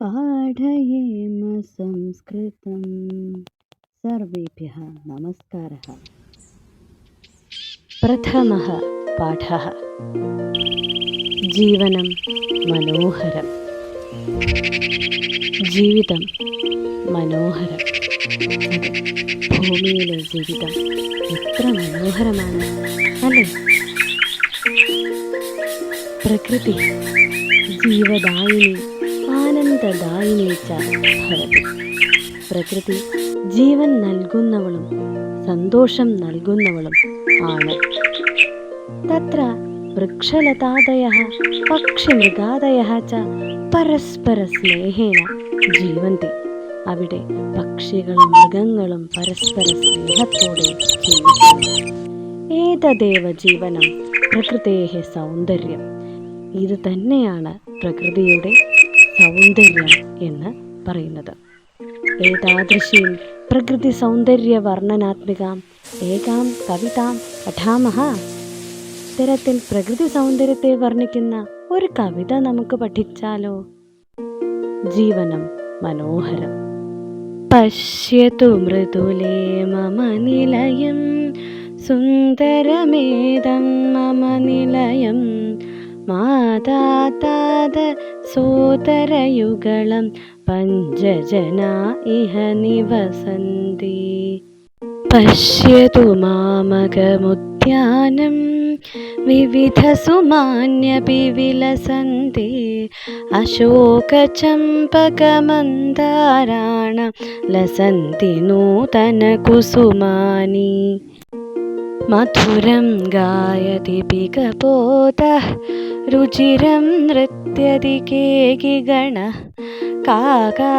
പാഠയേമ സംസ്കൃതം സർവേഭ്യ നമസ്കാര പ്രഥമ പാഠ ജീവനം മനോഹരം ജീവിതം മനോഹരം ഭൂമിയിലെ ജീവിതം എത്ര മനോഹരമാണ് അല്ലേ? പ്രകൃതി ജീവദായിനി ആനന്ദദായിനി ച ഭവതി പ്രകൃതി ജീവൻ നൽകുന്നവളും സന്തോഷം നൽകുന്നവളും ആണ്. തത്ര വൃക്ഷലതാദയ പക്ഷിമൃഗാദയ ച പരസ്പര സ്നേഹേന ജീവന്തി. അവിടെ പക്ഷികളും മൃഗങ്ങളും പരസ്പര സ്നേഹത്തോടെ ഏതദേവ ജീവനം പ്രകൃതേഹ സൗന്ദര്യം? ഇത് തന്നെയാണ് പ്രകൃതിയുടെ സൗന്ദര്യം എന്ന് പറയുന്നത്. ഏതാദൃശീം പ്രകൃതി സൗന്ദര്യ വർണനാത്മികാം ഏകാം കവിതാം പഠാമഹ. ഇത്തരത്തിൽ പ്രകൃതി സൗന്ദര്യത്തെ വർണിക്കുന്ന ഒരു കവിത നമുക്ക് പഠിച്ചാലോ? ജീവനം മനോഹരം. പശ്യതു മൃദുലേ മമ നിലയം സുന്ദരമേതം മമ നിലയം മാതാതാത സോദരയുഗളം പഞ്ചജനാ ഇഹ നിവസന്തി. പശ്യതു മാമകമുദ്യാനം വിവിധസുമാന്യപി വിലസന്തി അശോകചമ്പകമന്ദാരാണ ലസന്തി നൂതനകുസുമാനി മധുരം ഗായതി പികബോധः രുചിരം നൃത്യതി इत्यधिकेऽगि गणः काकाहंसाकीरकबोधा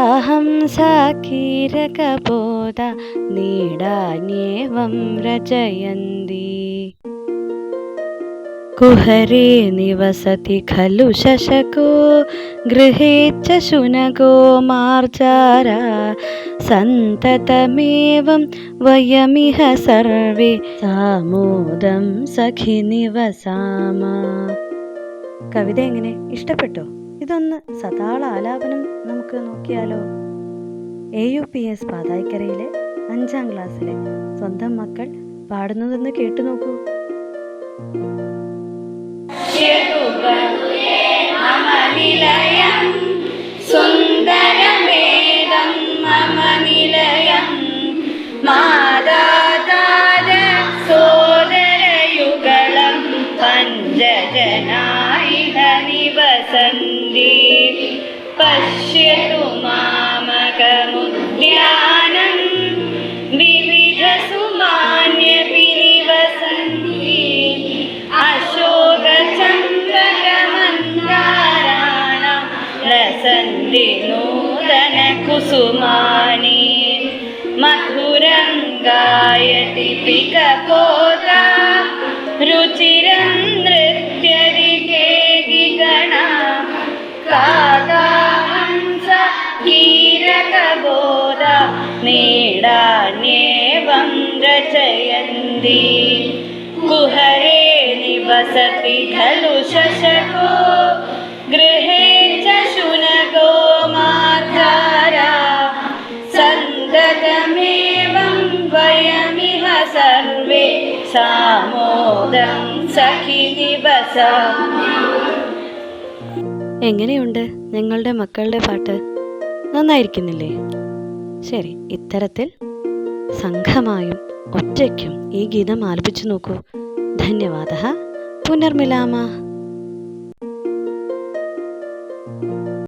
नीडान्येवं रचयन्ति कुहरे निवसति खलु शशको गृहे च शुनको मार्जारा सन्ततमेवं वयमिह सर्वे सामोदं सखि निवसाम കവിത എങ്ങനെ ഇഷ്ടപ്പെട്ടോ? ഇതൊന്ന് സതാള ആലാപനം നമുക്ക് നോക്കിയാലോ? എ യു പി എസ് പാതായിക്കരയിലെ അഞ്ചാം ക്ലാസ്സിലെ സ്വന്തം മക്കൾ പാടുന്നതെന്ന് കേട്ടു നോക്കൂ. സുന്ദരമേദം മമ നിലയം മാതാ निवसन्ति पश्यतु मामकमुद्यानं विविधसुमान्यपि निवसन्ति अशोकचन्द्रकमन्दाराणां लसन्ति नूतनकुसुमानि। मधुरं गायति पिकपोता രുചിരം നൃത്യതി കേകിഗണ കാതാഹംസ കീരകബോധ നീടാന്യേവം രചയന്തി. കുഹരേ നിവസതി ഖലു ശശകോ. ഗൃഹേ സാമോദം ദിവസം. എങ്ങനെയുണ്ട് ഞങ്ങളുടെ മക്കളുടെ പാട്ട്? നന്നായിരിക്കുന്നില്ലേ? ശരി ഇത്തരത്തിൽ സംഘമായും ഒറ്റയ്ക്കും ഈ ഗീതം ആലപിച്ചു നോക്കൂ. ധന്യവാദ. പുനർമിലാമ.